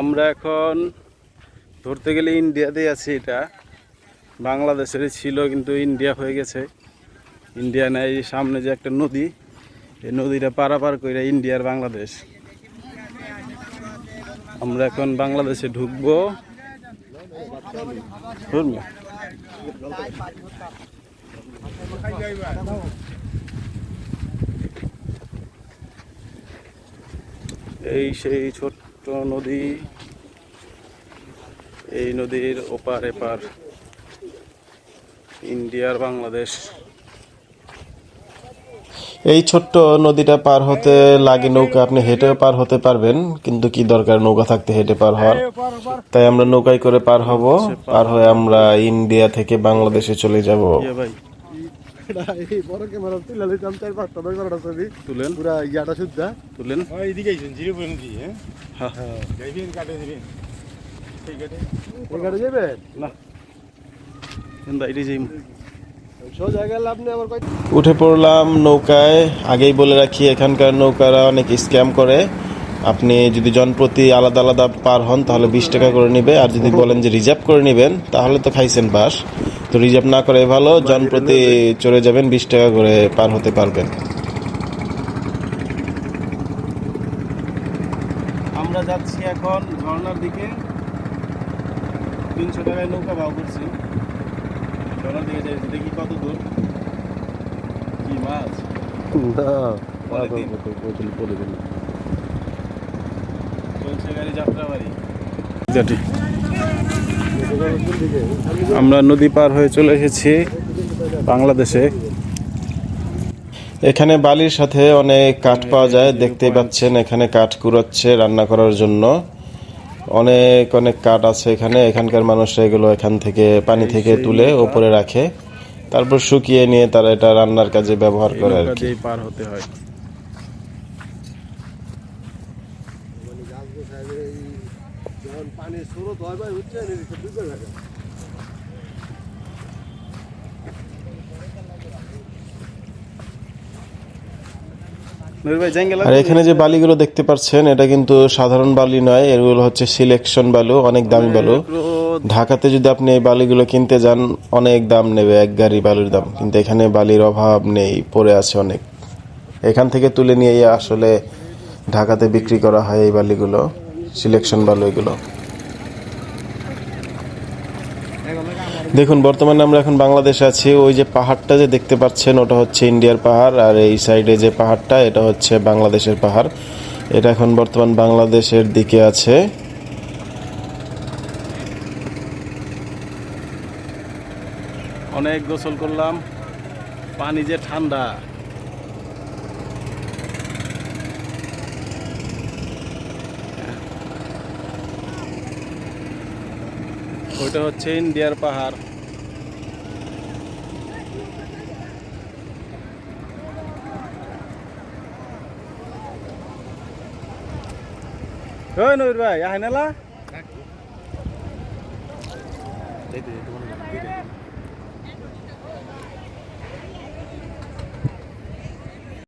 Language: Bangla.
আমরা এখন ধরতে গেলে ইন্ডিয়াতে আছি এটা। বাংলাদেশের ছিল কিন্তু ইন্ডিয়া হয়ে গেছে। ইন্ডিয়া নাই, সামনে যে একটা নদী, এই নদীটা পারাপার করে ইন্ডিয়ার বাংলাদেশ। আমরা এখন বাংলাদেশে ঢুকবো। এই সেই ছোট্ট নদী এই নদীর ওপার এপার ইন্ডিয়ার বাংলাদেশ। এই ছোট্ট নদীটা পার হতে লাগে নৌকা আপনি হেঁটেও পার হতে পারবেন কিন্তু কি দরকার নৌকা থাকতে হেঁটে পার হওয়ার? তাই আমরা নৌকায় করে পার হব পার হয়ে আমরা ইন্ডিয়া থেকে বাংলাদেশে চলে যাব। ইয়ে বড় ক্যামেরা তুলে লইতাম চার পাঁচটা দশ বারোটা ছবি। তুলেন। পুরা ইয়াটা শুদ্ধা। তুলেন। এইদিকে আইসুন জিরো পয়েন্ট দিয়ে হ্যাঁ? হ্যাঁ। যাইবেন কাটে দিবেন। ঠিক আছে? এই গাড়ি যাবে? না। বাইরে যাই সোজা গেলে আপনি আমার কয় উঠে পড়লাম নৌকায়। আগেই বলে রাখি এখানকার নৌকারা অনেক স্ক্যাম করে। আপনি যদি জনপ্রতি আলাদা আলাদা পার হন তাহলে বিশ টাকা করে নেবে আর যদি বলেন যে রিজার্ভ করে নেবেন তাহলে তো খাইছেন বাস তো রিজার্ভ না করে ভালো জনপ্রতি চলে যাবেন বিশ টাকা করে পার হতে পারবেন আমরা যাচ্ছি এখন ঝর্ণার দিকে তিনশো টাকায় নৌকা ভাও করছি ঝর্ণার দিকে যাই দেখি কত দূর কি মাছ না আমরা নদী পার হয়ে চলে এসেছি বাংলাদেশে। এখানে বালির সাথে অনেক কাঠ পাওয়া যায় দেখতে পাচ্ছেন এখানে কাঠ কুড়াচ্ছে রান্না করার জন্য। অনেক অনেক কাঠ আছে এখানে এখানকার মানুষরা এগুলো এখান থেকে পানি থেকে তুলে ওপরে রাখে। তারপর শুকিয়ে নিয়ে তারা এটা রান্নার কাজে ব্যবহার করে আর কি। পার হতে হয়। যখন পানি স্রোত হয় ভাই হচ্ছে ডুবে থাকে নবীর ভাই জাঙ্গেলা আর এখানে যে বালিগুলো দেখতে পাচ্ছেন এটা কিন্তু সাধারণ বালি নয় এগুলো হচ্ছে সিলেকশন বালু অনেক দামি বালু। ঢাকাতে যদি আপনি এই বালিগুলো কিনতে যান অনেক দাম নেবে এক গাড়ি বালুর দাম। কিন্তু এখানে বালির অভাব নেই পড়ে আছে অনেক। এখান থেকে তুলে নিয়ে আসলে ঢাকাতে বিক্রি করা হয় এই বালিগুলো সিলেকশন বালু এগুলো দেখুন, বর্তমানে আমরা এখন বাংলাদেশে আছি। ওই যে পাহাড়টা যে দেখতে পাচ্ছেন, ওটা হচ্ছে ইন্ডিয়ার পাহাড়, আর এই সাইডে যে পাহাড়টা, এটা হচ্ছে বাংলাদেশের পাহাড়। এটা এখন বর্তমান বাংলাদেশের দিকে আছে। অনেক গোসল করলাম। পানি যে ঠান্ডা। ওইটা হচ্ছে ইন্ডিয়ার পাহাড়। ওই নবীর ভাই আহেনালা